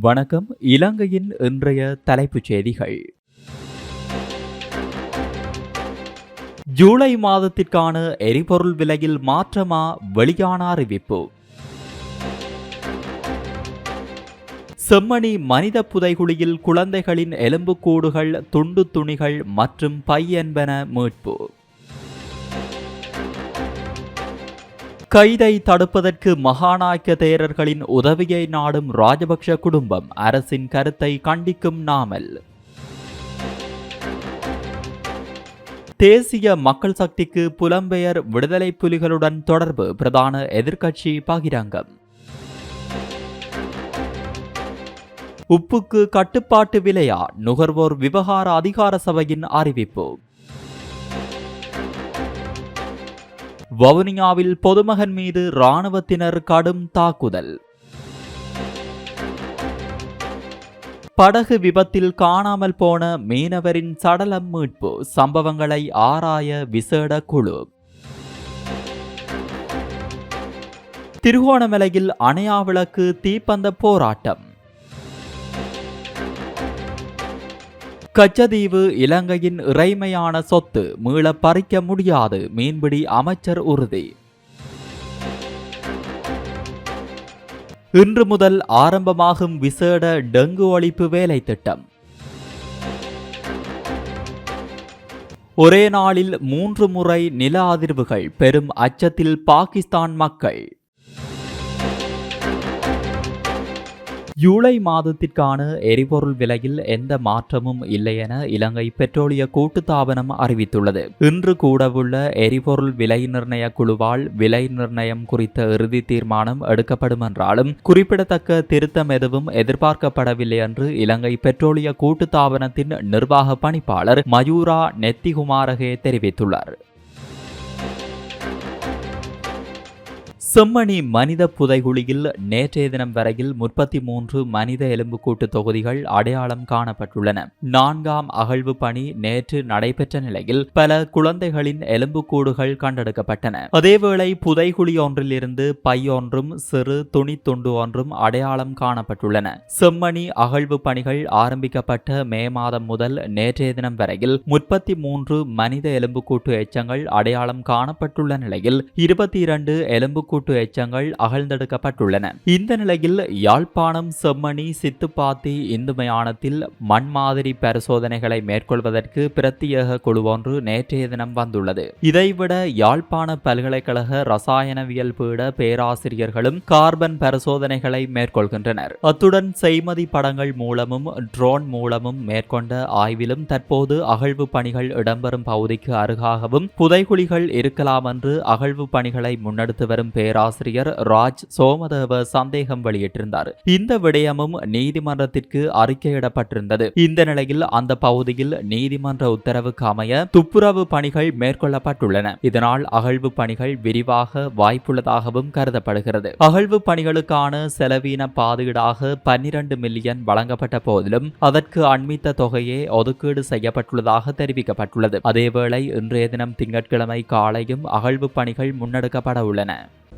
வணக்கம். இலங்கையின் இன்றைய தலைப்புச் செய்திகள். ஜூலை மாதத்திற்கான எரிபொருள் விலையில் மாற்றமா வெளியான அறிவிப்பு. செம்மணி மனித புதைகுழியில் குழந்தைகளின் எலும்புக்கூடுகள் துண்டு துணிகள் மற்றும் பை என்பன மீட்பு. கைதை தடுப்பதற்கு மகாநாயக்க தேரர்களின் உதவியை நாடும் ராஜபக்ஷ குடும்பம் அரசின் கருத்தை கண்டிக்கும் நாமல். தேசிய மக்கள் சக்திக்கு புலம்பெயர் விடுதலை புலிகளுடன் தொடர்பு பிரதான எதிர்க்கட்சி பகிரங்கம். உப்புக்கு கட்டுப்பாட்டு விலையா நுகர்வோர் விவகார அதிகார சபையின் அறிவிப்பு. வவுனியாவில் பொதுமகன் மீது இராணுவத்தினர் கடும் தாக்குதல். படகு விபத்தில் காணாமல் போன மீனவரின் சடலம் மீட்பு. சம்பவங்களை ஆராய விசேட குழு. திருகோணமலையில் அணையா விளக்கு தீப்பந்த போராட்டம். கச்சதீவு இலங்கையின் இறைமையான சொத்து மீள பறிக்க முடியாது. மீன்பிடி அமைச்சர் உறுதி. இன்று முதல் ஆரம்பமாகும் விசேட டெங்கு ஒழிப்பு வேலை திட்டம். ஒரே நாளில் மூன்று முறை நில அதிர்வுகள் பெரும் அச்சத்தில் பாகிஸ்தான் மக்கள். ஜூலை மாதத்திற்கான எரிபொருள் விலையில் எந்த மாற்றமும் இல்லை என இலங்கை பெட்ரோலிய கூட்டுத்தாபனம் அறிவித்துள்ளது. இன்று கூடவுள்ள எரிபொருள் விலை நிர்ணய குழுவால் விலை நிர்ணயம் குறித்த இறுதி தீர்மானம் எடுக்கப்படும் என்றாலும் குறிப்பிடத்தக்க திருத்தம் எதுவும் எதிர்பார்க்கப்படவில்லை என்று இலங்கை பெட்ரோலிய கூட்டுத்தாபனத்தின் நிர்வாக பணிப்பாளர் மயூரா நெத்திகுமாரகே தெரிவித்துள்ளார். செம்மணி மனித புதைகுழியில் நேற்றைய தினம் வரையில் முப்பத்தி மூன்று மனித எலும்புக்கூட்டு தொகுதிகள் அடையாளம் காணப்பட்டுள்ளன. நான்காம் அகழ்வு பணி நேற்று நடைபெற்ற நிலையில் பல குழந்தைகளின் எலும்புக்கூடுகள் கண்டெடுக்கப்பட்டன. அதேவேளை புதைகுழி ஒன்றிலிருந்து பை ஒன்றும் சிறு துணி துண்டு ஒன்றும் அடையாளம் காணப்பட்டுள்ளன. செம்மணி அகழ்வு பணிகள் ஆரம்பிக்கப்பட்ட மே மாதம் முதல் நேற்றைய தினம் வரையில் முப்பத்தி மூன்று மனித எலும்புக்கூட்டு எச்சங்கள் அடையாளம் காணப்பட்டுள்ள நிலையில் இருபத்தி இரண்டு எலும்புக்கூட்டு கூட்டு எச்சங்கள் அகழ்ந்தெடுக்கப்பட்டுள்ளன. இந்த நிலையில் யாழ்ப்பாணம் செம்மணி சித்துப்பாத்தி இந்து மயானத்தில் மண் மாதிரி பரிசோதனைகளை மேற்கொள்வதற்கு பிரத்யேக குழு ஒன்று நேற்றைய தினம் வந்துள்ளது. இதைவிட யாழ்ப்பாண பல்கலைக்கழக ரசாயனவியல் பீட பேராசிரியர்களும் கார்பன் பரிசோதனைகளை மேற்கொள்கின்றனர். அத்துடன் செய்மதி படங்கள் மூலமும் ட்ரோன் மூலமும் மேற்கொண்ட ஆய்விலும் தற்போது அகழ்வு பணிகள் இடம்பெறும் பகுதிக்கு அருகாகவும் புதைகுழிகள் இருக்கலாம் என்று அகழ்வு பணிகளை முன்னெடுத்து வரும் பேர் பேராசிரியர் ராஜ் சோமதேவ சந்தேகம் வெளியிட்டிருந்தார். இந்த விடயமும் நீதிமன்றத்திற்கு அறிக்கையிடப்பட்டிருந்தது. இந்த நிலையில் அந்த பகுதியில் நீதிமன்ற உத்தரவுக்கு அமைய துப்புரவு பணிகள் மேற்கொள்ளப்பட்டுள்ளன. இதனால் அகழ்வு பணிகள் விரிவாக வாய்ப்புள்ளதாகவும் கருதப்படுகிறது. அகழ்வு பணிகளுக்கான செலவீன பாதுகீடாக பன்னிரண்டு மில்லியன் வழங்கப்பட்ட போதிலும் அதற்கு அண்மித்த தொகையே ஒதுக்கீடு செய்யப்பட்டுள்ளதாக தெரிவிக்கப்பட்டுள்ளது. அதேவேளை இன்றைய தினம் திங்கட்கிழமை காலையும் அகழ்வு பணிகள் முன்னெடுக்கப்பட உள்ளன.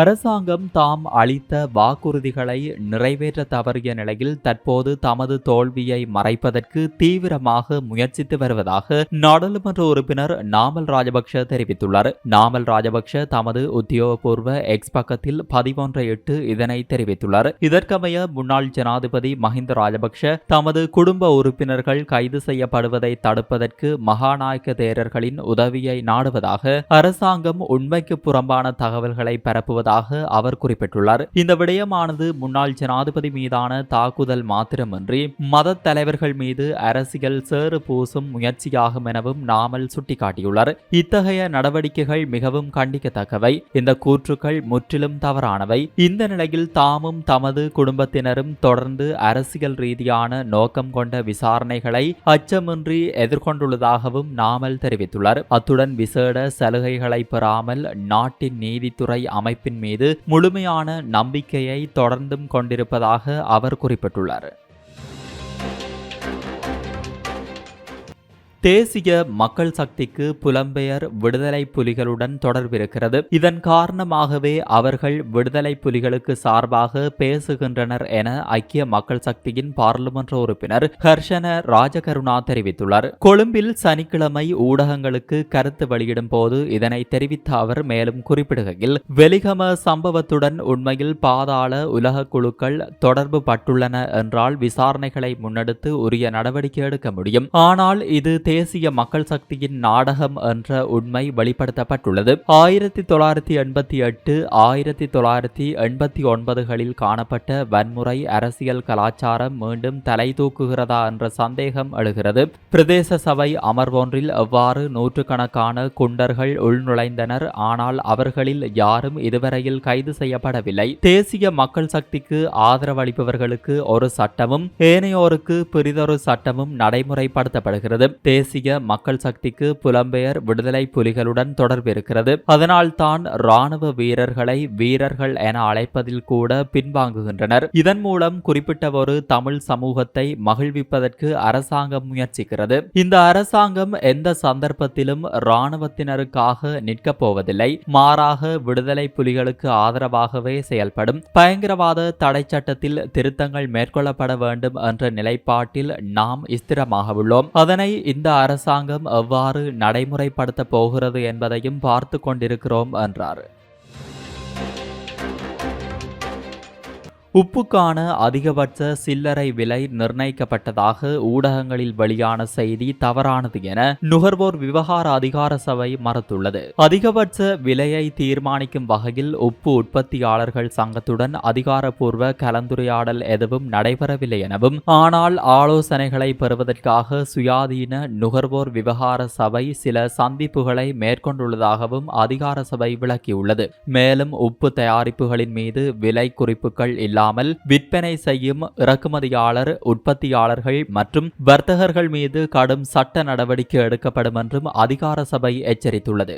அரசாங்கம் தாம் அளித்த வாக்குறுதிகளை நிறைவேற்ற தவறிய நிலையில் தற்போது தமது தோல்வியை மறைப்பதற்கு தீவிரமாக முயற்சித்து வருவதாக நாடாளுமன்ற உறுப்பினர் நாமல் ராஜபக்ஷ தெரிவித்துள்ளார். நாமல் ராஜபக்ஷ தமது உத்தியோகபூர்வ எக்ஸ் பக்கத்தில் பதிவொன்றை எட்டு இதனை தெரிவித்துள்ளார். இதற்கமைய முன்னாள் ஜனாதிபதி மஹிந்த ராஜபக்ஷ தமது குடும்ப உறுப்பினர்கள் கைது செய்யப்படுவதை தடுப்பதற்கு மகாநாயக்க தேரர்களின் உதவியை நாடுவதாக அரசாங்கம் உண்மைக்கு புறம்பான தகவல்களை பரப்புவது இருப்பதாக அவர் குறிப்பிட்டுள்ளார். இந்த விடயமானது முன்னாள் ஜனாதிபதி மீதான தாக்குதல் மாத்திரமின்றி மத தலைவர்கள் மீது அரசியல் சேறு பூசும் முயற்சியாகும் எனவும் நாமல் சுட்டிக்காட்டியுள்ளார். இத்தகைய நடவடிக்கைகள் மிகவும் கண்டிக்கத்தக்கவை. இந்த கூற்றுக்கள் முற்றிலும் தவறானவை. இந்த நிலையில் தாமும் தமது குடும்பத்தினரும் தொடர்ந்து அரசியல் ரீதியான நோக்கம் கொண்ட விசாரணைகளை அச்சமின்றி எதிர்கொண்டுள்ளதாகவும் நாமல் தெரிவித்துள்ளார். அத்துடன் விசேட சலுகைகளை பெறாமல் நாட்டின் நீதித்துறை அமைப்பின் மீது முழுமையான நம்பிக்கையை தொடர்ந்தும் கொண்டிருப்பதாக அவர் குறிப்பிட்டுள்ளார். தேசிய மக்கள் சக்திக்கு புலம்பெயர் விடுதலை புலிகளுடன் தொடர்பிருக்கிறது இதன் காரணமாகவே அவர்கள் விடுதலை புலிகளுக்கு சார்பாக பேசுகின்றனர் என ஐக்கிய மக்கள் சக்தியின் பாராளுமன்ற உறுப்பினர் ஹர்ஷன ராஜகருணா தெரிவித்துள்ளார். கொழும்பில் சனிக்கிழமை ஊடகங்களுக்கு கருத்து வெளியிடும் போது இதனை தெரிவித்த அவர் மேலும் குறிப்பிடுகையில் வெளிகம சம்பவத்துடன் உண்மையில் பாதாள உலக குழுக்கள் தொடர்பு பட்டுள்ளன என்றால் விசாரணைகளை முன்னெடுத்து உரிய நடவடிக்கை எடுக்க முடியும். ஆனால் இது தேசிய மக்கள் சக்தியின் நாடகம் என்ற உண்மை வெளிப்படுத்தப்பட்டுள்ளது. ஆயிரத்தி தொள்ளாயிரத்தி எண்பத்தி எட்டு ஆயிரத்தி தொள்ளாயிரத்தி எண்பத்தி ஒன்பதுகளில் காணப்பட்ட வன்முறை அரசியல் கலாச்சாரம் மீண்டும் தலை தூக்குகிறதா என்ற சந்தேகம் எழுகிறது. பிரதேச சபை அமர்வொன்றில் எவ்வாறு நூற்றுக்கணக்கான குண்டர்கள் உள்நுழைந்தனர் ஆனால் அவர்களில் யாரும் இதுவரையில் கைது செய்யப்படவில்லை. தேசிய மக்கள் சக்திக்கு ஆதரவளிப்பவர்களுக்கு ஒரு சட்டமும் ஏனையோருக்கு பிரிதொரு சட்டமும் நடைமுறைப்படுத்தப்படுகிறது. தேசிய மக்கள் சக்திக்கு புலம்பெயர் விடுதலை புலிகளுடன் தொடர்பு இருக்கிறது. அதனால் தான் ராணுவ வீரர்களை வீரர்கள் என அழைப்பதில் கூட பின்வாங்குகின்றனர். இதன் மூலம் குறிப்பிட்ட ஒரு தமிழ் சமூகத்தை மகிழ்விப்பதற்கு அரசாங்கம் முயற்சிக்கிறது. இந்த அரசாங்கம் எந்த சந்தர்ப்பத்திலும் இராணுவத்தினருக்காக நிற்கப் போவதில்லை. மாறாக விடுதலை புலிகளுக்கு ஆதரவாகவே செயல்படும். பயங்கரவாத தடை சட்டத்தில் திருத்தங்கள் மேற்கொள்ளப்பட வேண்டும் என்ற நிலைப்பாட்டில் நாம் ஸ்திரமாக உள்ளோம். அதனை இந்த அரசாங்கம் எவ்வாறு நடைமுறைப்படுத்தப் போகிறது என்பதையும் பார்த்து கொண்டிருக்கிறோம் என்றார். உப்புக்கான அதிகபட்ச சில்லறை விலை நிர்ணயிக்கப்பட்டதாக ஊடகங்களில் வெளியான செய்தி தவறானது என நுகர்வோர் விவகார அதிகார சபை மறுத்துள்ளது. அதிகபட்ச விலையை தீர்மானிக்கும் வகையில் உப்பு உற்பத்தியாளர்கள் சங்கத்துடன் அதிகாரப்பூர்வ கலந்துரையாடல் எதுவும் நடைபெறவில்லை எனவும் ஆனால் ஆலோசனைகளை பெறுவதற்காக சுயாதீன நுகர்வோர் விவகார சபை சில சந்திப்புகளை மேற்கொண்டுள்ளதாகவும் அதிகார சபை விளக்கியுள்ளது. மேலும் உப்பு தயாரிப்புகளின் மீது விலை குறிப்புகள் இல்லாத இல்லாமல் விற்பனை செய்யும் இறக்குமதியாளர் உற்பத்தியாளர்கள் மற்றும் வர்த்தகர்கள் மீது கடும் சட்ட நடவடிக்கை எடுக்கப்படும் என்றும் அதிகார சபை எச்சரித்துள்ளது.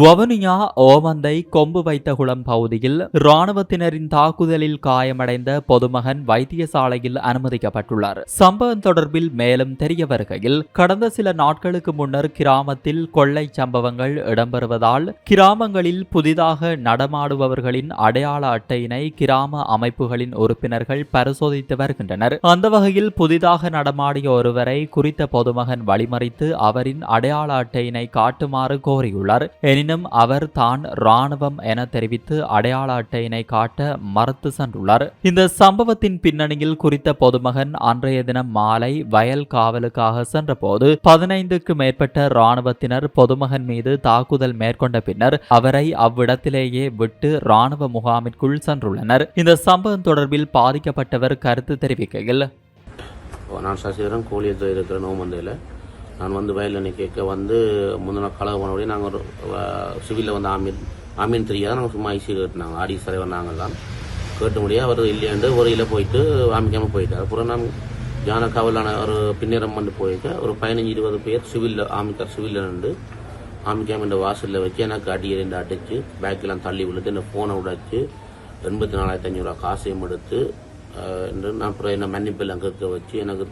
வவுனியா ஓமந்தை கொம்பு வைத்தகுளம் பகுதியில் இராணுவத்தினரின் தாக்குதலில் காயமடைந்த பொதுமகன் வைத்தியசாலையில் அனுமதிக்கப்பட்டுள்ளார். சம்பவம் தொடர்பில் மேலும் தெரிய வருகையில் கடந்த சில நாட்களுக்கு முன்னர் கிராமத்தில் கொள்ளை சம்பவங்கள் இடம்பெறுவதால் கிராமங்களில் புதிதாக நடமாடுபவர்களின் அடையாள அட்டையினை கிராம அமைப்புகளின் உறுப்பினர்கள் பரிசோதித்து வருகின்றனர். அந்த வகையில் புதிதாக நடமாடிய ஒருவரை குறித்த பொதுமகன் வழிமறித்து அவரின் அடையாள அட்டையினை காட்டுமாறு கோரியுள்ளார். எனினும் அவர் தான் ராணுவம் என தெரிவித்து அடையாள அட்டையினை காட்ட மறுத்து சென்றுள்ளார். இந்த சம்பவத்தின் பின்னணியில் குறித்த பொதுமகன் அன்றைய தினம் மாலை வயல் காவலுக்காக சென்றபோது பதினைந்துக்கு மேற்பட்ட ராணுவத்தினர் பொதுமகன் மீது தாக்குதல் மேற்கொண்ட பின்னர் அவரை அவ்விடத்திலேயே விட்டு ராணுவ முகாமிற்குள் சென்றுள்ளனர். இந்த சம்பவம் தொடர்பில் பாதிக்கப்பட்டவர் கருத்து தெரிவிக்கையில் நான் சசிதரன் கோழியத்தில் இருக்கிற நோமந்தையில் நான் வந்து வயலில் கேட்க வந்து முந்தின கலவை போனபடி நாங்கள் ஒரு சிவிலில் வந்து ஆமீன் ஆமீன் தெரியாத நாங்கள் சும்மா ஐசி கேட்டுனாங்க ஆடி தலைவர் நாங்கள் தான் கேட்ட முடியாது அவர் இல்லையாண்டு ஒரு இதில் போயிட்டு ஆமிக்காமல் போயிட்டார். அப்புறம் நான் ஜான ஒரு பின்னேறம் வந்து போயிருக்க ஒரு பதினஞ்சு இருபது பேர் சிவிலில் ஆமிக்கார் சிவிலில் நின்று ஆமிக்காம இந்த வாசலில் வச்சு எனக்கு அடி ரெண்டு அடிச்சு பேக்கெல்லாம் தள்ளி விழுந்து இந்த ஃபோனை உடைச்சு எண்பத்தி நாலாயிரத்தி அஞ்சூறுவா காசையும் எடுத்து என்று நான் அப்புறம் என்ன மன்னிப்பெல்லாம் கேட்க வச்சு எனக்கு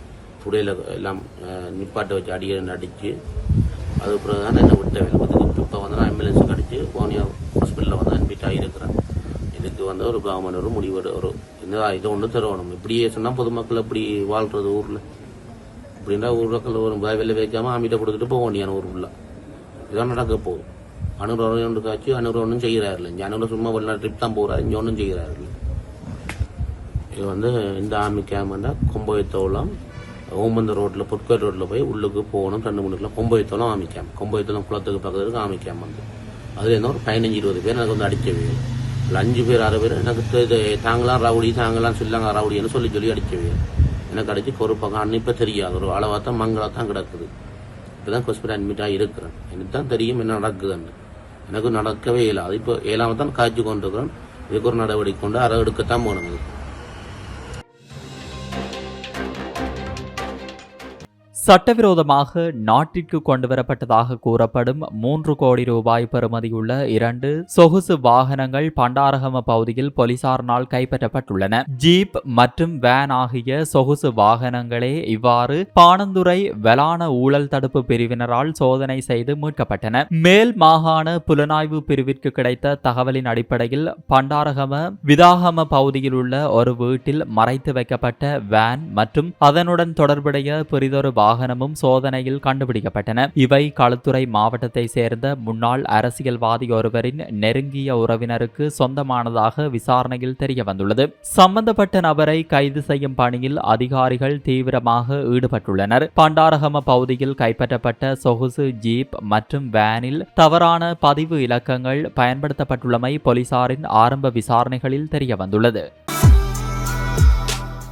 துடையில் எல்லாம் நிப்பாட்டை வச்சு அடியை அடித்து அடிச்சு அதுக்கப்புறம் தான் என்னை விட்ட வேலை இப்போ வந்து நான் ஆம்புலன்ஸுக்கு அடித்து போனியா ஹாஸ்பிட்டலில் வந்து அட்மிட் ஆகியிருக்கிறேன் இதுக்கு வந்து ஒரு கவர்மெண்ட் ஒரு முடிவு வரும் ஒரு இந்த இதை ஒன்று தருவணும். இப்படியே சொன்னால் பொதுமக்கள் இப்படி வாழ்கிறது ஊரில். இப்படின்னா ஊர் மக்கள் ஒரு வெளில வைக்காமல் ஆமிட்ட கொடுத்துட்டு போக வேண்டியான ஊர் ஃபுல்லாக இதான் நடக்க போகுது. அனுர் ஒன்று காய்ச்சி அனுர் ஒன்றும் செய்கிறாரு இல்லை அனுர் சும்மா வெளிநாட்டு ட்ரிப் தான் போகிறாரு இங்கே ஒன்றும் செய்கிறாரு இது வந்து இந்த ஆர்மி கேம்ப்னா கொம்போயத்தோளம் ஓமந்த ரோட்டில் புட்கோட் ரோட்டில் போய் உள்ளுக்கு போகணும் ரெண்டு மூணு கிலோ கொம்பைத்தோலம் ஆமிக்காம. கொம்பைத்தோளம் குளத்துக்கு பக்கத்துக்கு ஆமிக்காம வந்து. அதில் இருந்தால் ஒரு பதினஞ்சு இருபது பேர் எனக்கு வந்து அடிக்கவே இல்லை. அஞ்சு பேர் ஆறு பேர் எனக்கு இது தாங்களாம் ரவுடி தாங்களாம் சொல்லாங்க ரவுடின்னு சொல்லி சொல்லி அடிக்கவே எனக்கு அடித்து பொறுப்பாக அன்னிப்போ தெரியாது. ஒரு அளவாக தான் மங்களாக தான் கிடக்குது. இப்பதான் ஹாஸ்பிட்டல் அட்மிட்டாக இருக்கிறேன். எனக்கு தான் தெரியும் என்ன நடக்குதுன்னு. எனக்கு நடக்கவே இயலாது இப்போ ஏழாமல் தான் காய்ச்சி கொண்டிருக்கிறேன் இதுக்கு ஒரு நடவடிக்கை கொண்டு அறவெடுக்கத்தான் எடுக்கத்தான் போகணும் சட்டவிரோதமாக நாட்டிற்கு கொண்டுவரப்பட்டதாக கூறப்படும் மூன்று கோடி ரூபாய் பெறுமதியுள்ள இரண்டு சொகுசு வாகனங்கள் பண்டாரகம பகுதியில் போலீசாரினால் கைப்பற்றப்பட்டுள்ளன. ஜீப் மற்றும் வேன் ஆகிய சொகுசு வாகனங்களே இவ்வாறு பாணந்துறை வெளான ஊழல் தடுப்பு பிரிவினரால் சோதனை செய்து மீட்கப்பட்டன. மேல் மாகாண புலனாய்வு பிரிவிற்கு கிடைத்த தகவலின் அடிப்படையில் பண்டாரகம விதாகம பகுதியில் உள்ள ஒரு வீட்டில் மறைத்து வைக்கப்பட்ட வேன் மற்றும் அதனுடன் தொடர்புடைய பெரிதொரு வாகனமும் சோதனையில் கண்டுபிடிக்கப்பட்டன. இவை களுத்துறை மாவட்டத்தை சேர்ந்த முன்னாள் அரசியல்வாதி ஒருவரின் நெருங்கிய உறவினருக்கு சொந்தமானதாக விசாரணையில் தெரிய வந்துள்ளது சம்பந்தப்பட்ட நபரை கைது செய்யும் பணியில் அதிகாரிகள் தீவிரமாக ஈடுபட்டுள்ளனர். பண்டாரகம பகுதியில் கைப்பற்றப்பட்ட சொகுசு ஜீப் மற்றும் வேனில் தவறான பதிவு இலக்கங்கள் பயன்படுத்தப்பட்டுள்ளமை போலீசாரின் ஆரம்ப விசாரணைகளில் தெரிய வந்துள்ளது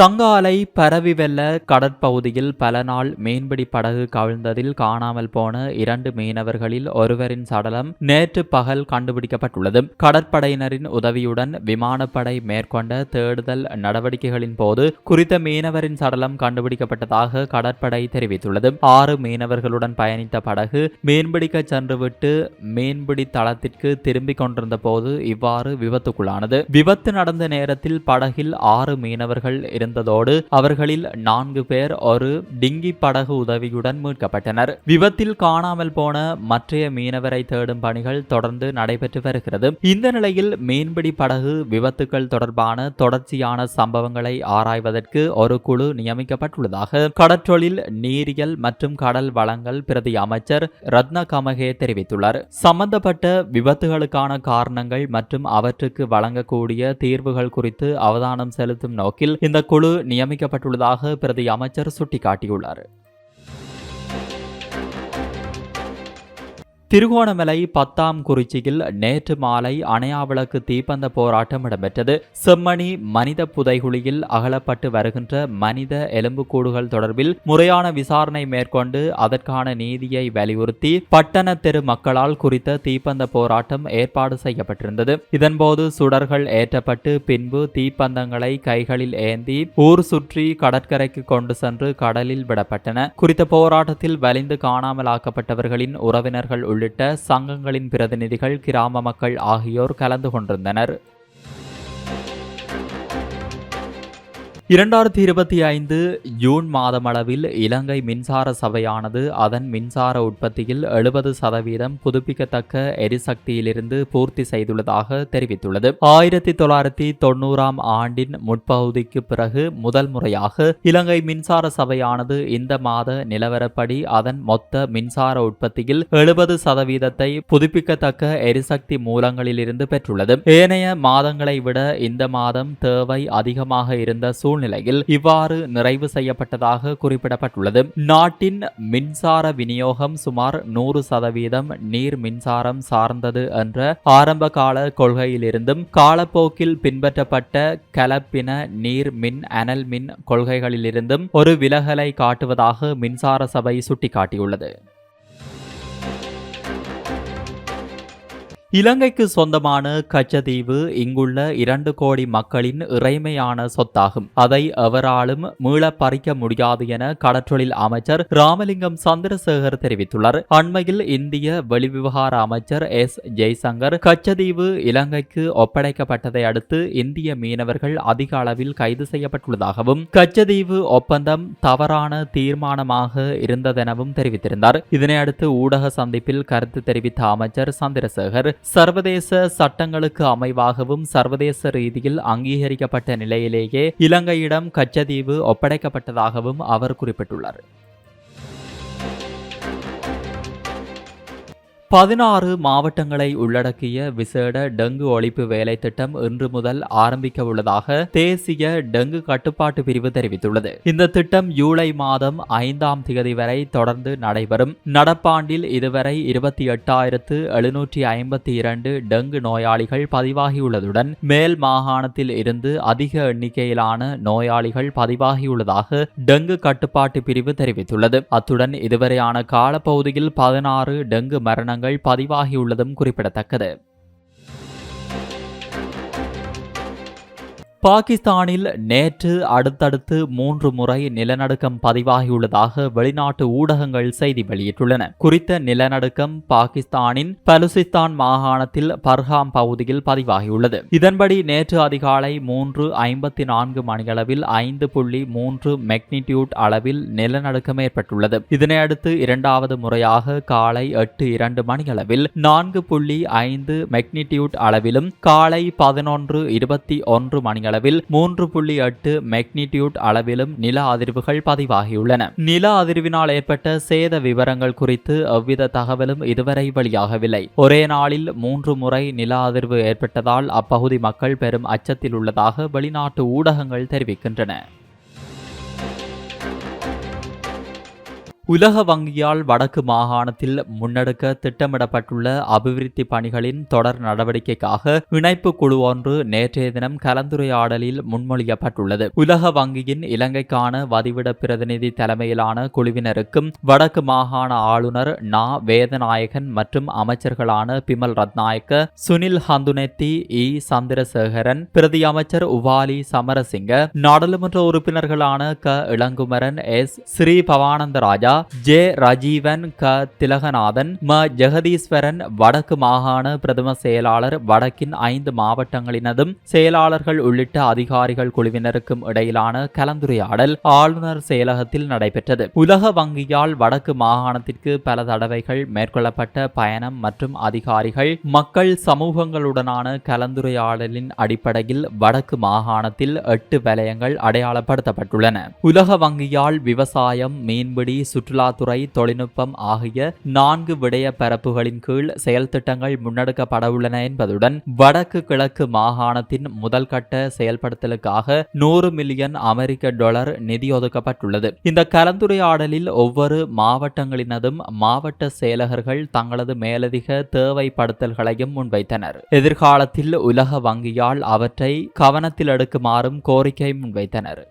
தங்காலை பரவி வெல்ல கடற்பகுதியில் பல நாள் மீன்பிடி படகு கவிழ்ந்ததில் காணாமல் போன இரண்டு மீனவர்களில் ஒருவரின் சடலம் நேற்று பகல் கண்டுபிடிக்கப்பட்டுள்ளது. கடற்படையினரின் உதவியுடன் விமானப்படை மேற்கொண்ட தேடுதல் நடவடிக்கைகளின் போது குறித்த மீனவரின் சடலம் கண்டுபிடிக்கப்பட்டதாக கடற்படை தெரிவித்துள்ளது. ஆறு மீனவர்களுடன் பயணித்த படகு மீன்பிடிக்க சென்றுவிட்டு மீன்பிடி தளத்திற்கு திரும்பிக் கொண்டிருந்த போது இவ்வாறு விபத்துக்குள்ளானது. விபத்து நடந்த நேரத்தில் படகில் ஆறு மீனவர்கள் இருந்ததோடு அவர்களில் நான்கு பேர் ஒரு டிங்கி படகு உதவியுடன் மீட்கப்பட்டனர். விபத்தில் காணாமல் போன மற்றைய மீனவரை தேடும் பணிகள் தொடர்ந்து நடைபெற்று வருகிறது. இந்த நிலையில் மீன்பிடி படகு விபத்துக்கள் தொடர்பான தொடர்ச்சியான சம்பவங்களை ஆராய்வதற்கு ஒரு குழு நியமிக்கப்பட்டுள்ளதாக கடற்றொழில் நீரியல் மற்றும் கடல் வளங்கள் பிரதி அமைச்சர் ரத்ன கமகே தெரிவித்துள்ளார். சம்பந்தப்பட்ட விபத்துகளுக்கான காரணங்கள் மற்றும் அவற்றுக்கு வழங்கக்கூடிய தீர்வுகள் குறித்து அவதானம் செலுத்தும் நோக்கில் இந்த குழு நியமிக்கப்பட்டுள்ளதாக பிரதி அமைச்சர் சுட்டிக்காட்டியுள்ளார். திருகோணமலை பத்தாம் குறிச்சியில் நேற்று மாலை அணையாவிளக்கு தீப்பந்த போராட்டம் இடம்பெற்றது. செம்மணி மனித புதைகுழியில் அகலப்பட்டு வருகின்ற மனித எலும்புக்கூடுகள் தொடர்பில் முறையான விசாரணை மேற்கொண்டு அதற்கான நீதியை வலியுறுத்தி பட்டண தெரு மக்களால் குறித்த தீப்பந்த போராட்டம் ஏற்பாடு செய்யப்பட்டிருந்தது. இதன்போது சுடர்கள் ஏற்றப்பட்டு பின்பு தீப்பந்தங்களை கைகளில் ஏந்தி ஊர் சுற்றி கடற்கரைக்கு கொண்டு சென்று கடலில் விடப்பட்டன. குறித்த போராட்டத்தில் வலிந்து காணாமலாக்கப்பட்டவர்களின் உறவினர்கள் உள்ளிட்ட சங்கங்களின் பிரதிநிதிகள் கிராம மக்கள் ஆகியோர் கலந்து கொண்டிருந்தனர். இரண்டாயிரத்தி இருபத்தி ஐந்து ஜூன் மாதமளவில் இலங்கை மின்சார சபையானது அதன் மின்சார உற்பத்தியில் எழுபது சதவீதம் புதுப்பிக்கத்தக்க எரிசக்தியிலிருந்து பூர்த்தி செய்துள்ளதாக தெரிவித்துள்ளது. ஆயிரத்தி தொள்ளாயிரத்தி தொண்ணூறாம் ஆண்டின் முற்பகுதிக்கு பிறகு முதல் முறையாக இலங்கை மின்சார சபையானது இந்த மாத நிலவரப்படி அதன் மொத்த மின்சார உற்பத்தியில் எழுபது சதவீதத்தை புதுப்பிக்கத்தக்க எரிசக்தி மூலங்களிலிருந்து பெற்றுள்ளது. ஏனைய மாதங்களை விட இந்த மாதம் தேவை அதிகமாக இருந்த சூழ்நிலையில் இவ்வாறு நிறைவு செய்யப்பட்டதாக குறிப்பிடப்பட்டுள்ளது. நாட்டின் மின்சார விநியோகம் சுமார் நூறு சதவீதம் நீர் மின்சாரம் சார்ந்தது என்ற ஆரம்ப கால கொள்கையிலிருந்தும் காலப்போக்கில் பின்பற்றப்பட்ட கலப்பின நீர் மின் அனல் மின் கொள்கைகளிலிருந்தும் ஒரு விலகலை காட்டுவதாக மின்சார சபை சுட்டிக்காட்டியுள்ளது. இலங்கைக்கு சொந்தமான கச்சதீவு இங்குள்ள இரண்டு கோடி மக்களின் இறைமையான சொத்தாகும். அதை எவராலும் மீள பறிக்க முடியாது என கடற்றொழில் அமைச்சர் ராமலிங்கம் சந்திரசேகர் தெரிவித்துள்ளார். அண்மையில் இந்திய வெளிவிவகார அமைச்சர் எஸ். ஜெய்சங்கர் கச்சதீவு இலங்கைக்கு ஒப்படைக்கப்பட்டதை அடுத்து இந்திய மீனவர்கள் அதிக அளவில் கைது செய்யப்பட்டுள்ளதாகவும் கச்சதீவு ஒப்பந்தம் தவறான தீர்மானமாக இருந்ததெனவும் தெரிவித்திருந்தார். இதனையடுத்து ஊடக சந்திப்பில் கருத்து தெரிவித்த அமைச்சர் சந்திரசேகர் சர்வதேச சட்டங்களுக்கு அமைவாகவும் சர்வதேச ரீதியில் அங்கீகரிக்கப்பட்ட நிலையிலேயே இலங்கையிடம் கச்சதீவு ஒப்படைக்கப்பட்டதாகவும் அவர் குறிப்பிட்டுள்ளார். பதினாறு மாவட்டங்களை உள்ளடக்கிய விசேட டெங்கு ஒழிப்பு வேலை திட்டம் இன்று முதல் ஆரம்பிக்க உள்ளதாக தேசிய டெங்கு கட்டுப்பாட்டு பிரிவு தெரிவித்துள்ளது. இந்த திட்டம் ஜூலை மாதம் ஐந்தாம் தேதி வரை தொடர்ந்து நடைபெறும். நடப்பாண்டில் இதுவரை இருபத்தி எட்டாயிரத்து எழுநூற்றி ஐம்பத்தி இரண்டு டெங்கு நோயாளிகள் பதிவாகியுள்ளதுடன் மேல் மாகாணத்தில் இருந்து அதிக எண்ணிக்கையிலான நோயாளிகள் பதிவாகியுள்ளதாக டெங்கு கட்டுப்பாட்டு பிரிவு தெரிவித்துள்ளது. அத்துடன் இதுவரையான காலப்பகுதியில் பதினாறு டெங்கு மரணங்கள் பதிவாகியுள்ளதும் குறிப்பிடத்தக்கது. பாகிஸ்தானில் நேற்று அடுத்தடுத்து மூன்று முறை நிலநடுக்கம் பதிவாகியுள்ளதாக வெளிநாட்டு ஊடகங்கள் செய்தி வெளியிட்டுள்ளன. குறித்த நிலநடுக்கம் பாகிஸ்தானின் பலுசிஸ்தான் மாகாணத்தில் பர்ஹாம் பகுதியில் பதிவாகியுள்ளது. இதன்படி நேற்று அதிகாலை மூன்று ஐம்பத்தி நான்கு மணியளவில் ஐந்து புள்ளி மூன்று மெக்னிடியூட் அளவில் நிலநடுக்கம் ஏற்பட்டுள்ளது. இதனையடுத்து இரண்டாவது முறையாக காலை எட்டு இரண்டு மணியளவில் நான்கு புள்ளி ஐந்து மெக்னிடியூட் அளவிலும் காலை பதினொன்று இருபத்தி ஒன்று மணி மணியளவில் மூன்று புள்ளி எட்டு மெக்னிடியூட் அளவிலும் நில அதிர்வுகள் பதிவாகியுள்ளன. நில அதிர்வினால் ஏற்பட்ட சேத விவரங்கள் குறித்து எவ்வித தகவலும் இதுவரை வெளியாகவில்லை. ஒரே நாளில் மூன்று முறை நில அதிர்வு ஏற்பட்டதால் அப்பகுதி மக்கள் பெரும் அச்சத்தில் உள்ளதாக வெளிநாட்டு ஊடகங்கள் தெரிவிக்கின்றன. உலக வங்கியால் வடக்கு மாகாணத்தில் முன்னெடுக்க திட்டமிடப்பட்டுள்ள அபிவிருத்தி பணிகளின் தொடர் நடவடிக்கைக்காக இணைப்பு குழு ஒன்று நேற்றைய தினம் கலந்துரையாடலில் முன்மொழியப்பட்டுள்ளது. உலக வங்கியின் இலங்கைக்கான வதிவிட பிரதிநிதி தலைமையிலான குழுவினருக்கும் வடக்கு மாகாண ஆளுநர் நா. வேதநாயகன் மற்றும் அமைச்சர்களான பிமல் ரத்நாயக்க சுனில் ஹந்துனெத்தி இ. சந்திரசேகரன் பிரதி அமைச்சர் உவாலி சமரசிங்க நாடாளுமன்ற உறுப்பினர்களான க. இளங்குமரன் எஸ். ஸ்ரீ பவானந்தராஜா ஜே ராஜீவன் க திலகநாதன் ம ஜெகதீஸ்வரன் வடக்கு மாகாண பிரதம செயலாளர் வடக்கின் ஐந்து மாவட்டங்களினதும் செயலாளர்கள் உள்ளிட்ட அதிகாரிகள் குழுவினருக்கும் இடையிலான கலந்துரையாடல் ஆளுநர் செயலகத்தில் நடைபெற்றது. உலக வங்கியால் வடக்கு மாகாணத்திற்கு பல தடவைகள் மேற்கொள்ளப்பட்ட பயணம் மற்றும் அதிகாரிகள் மக்கள் சமூகங்களுடனான கலந்துரையாடலின் அடிப்படையில் வடக்கு மாகாணத்தில் எட்டு வலயங்கள் அடையாளப்படுத்தப்பட்டுள்ளன. உலக வங்கியால் விவசாயம் மீன்பிடி சுற்று சுற்றுலாத்துறை தொழில்நுட்பம் ஆகிய நான்கு விடய பரப்புகளின் கீழ் செயல் திட்டங்கள் முன்னெடுக்கப்படவுள்ளன என்பதுடன் வடக்கு கிழக்கு மாகாணத்தின் முதல் கட்ட செயல்படுத்தலுக்காக நூறு மில்லியன் அமெரிக்க டாலர் நிதி ஒதுக்கப்பட்டுள்ளது. இந்த கலந்துரையாடலில் ஒவ்வொரு மாவட்டங்களினதும் மாவட்ட செயலகர்கள் தங்களது மேலதிக தேவைப்படுத்தல்களையும் முன்வைத்தனர். எதிர்காலத்தில் உலக வங்கியால் அவற்றை கவனத்தில் எடுக்குமாறும் கோரிக்கை முன்வைத்தனர்.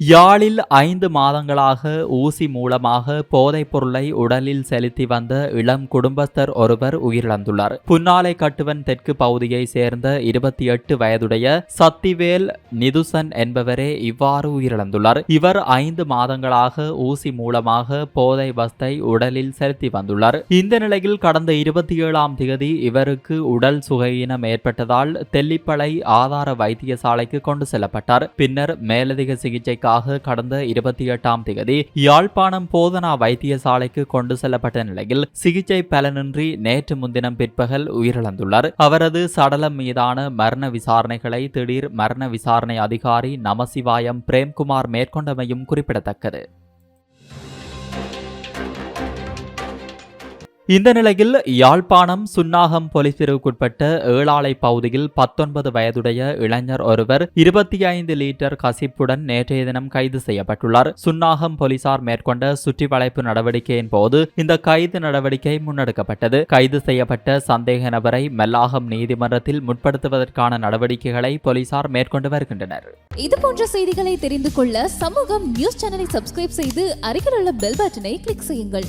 யாழில் ஐந்து மாதங்களாக ஊசி மூலமாக போதைப் பொருளை உடலில் செலுத்தி வந்த இளம் குடும்பஸ்தர் ஒருவர் உயிரிழந்துள்ளார். புன்னாலை கட்டுவன் தெற்கு பகுதியை சேர்ந்த இருபத்தி எட்டு வயதுடைய சத்திவேல் நிதுசன் என்பவரே இவ்வாறு உயிரிழந்துள்ளார். இவர் ஐந்து மாதங்களாக ஊசி மூலமாக போதை வஸ்தை உடலில் செலுத்தி வந்துள்ளார். இந்த நிலையில் கடந்த இருபத்தி ஏழாம் தேதி இவருக்கு உடல் சுகையினம் ஏற்பட்டதால் தெல்லிப்பளை ஆதார வைத்தியசாலைக்கு கொண்டு செல்லப்பட்டார். பின்னர் மேலதிக சிகிச்சைக்காக கடந்த இருபத்தி எட்டாம் தேதி யாழ்ப்பாணம் போதனா வைத்தியசாலைக்கு கொண்டு செல்லப்பட்ட நிலையில் சிகிச்சை பலனின்றி நேற்று முன்தினம் பிற்பகல் உயிரிழந்துள்ளார். அவரது சடலம் மீதான மரண விசாரணைகளை திடீர் மரண விசாரணை அதிகாரி நமசிவாயம் பிரேம்குமார் மேற்கொண்டமையும் குறிப்பிடத்தக்கது. இந்த நிலையில் யாழ்ப்பாணம் சுன்னாகம் போலீஸ் பிரிவுக்குட்பட்ட ஏழாலை பகுதியில் பத்தொன்பது வயதுடைய இளைஞர் ஒருவர் இருபத்தி ஐந்து லிட்டர் கசிப்புடன் நேற்றைய தினம் கைது செய்யப்பட்டுள்ளார். சுன்னாகம் போலீசார் மேற்கொண்ட சுற்றி வளைப்பு நடவடிக்கையின் போது இந்த கைது நடவடிக்கை முன்னெடுக்கப்பட்டது. கைது செய்யப்பட்ட சந்தேக நபரை மெல்லாகம் நீதிமன்றத்தில் முற்படுத்துவதற்கான நடவடிக்கைகளை போலீசார் மேற்கொண்டு வருகின்றனர். இது போன்ற செய்திகளை தெரிந்து கொள்ள சமூகம் நியூஸ் சேனலை சப்ஸ்கிரைப் செய்து அருகில் உள்ள பெல் பட்டனை கிளிக் செய்யுங்கள்.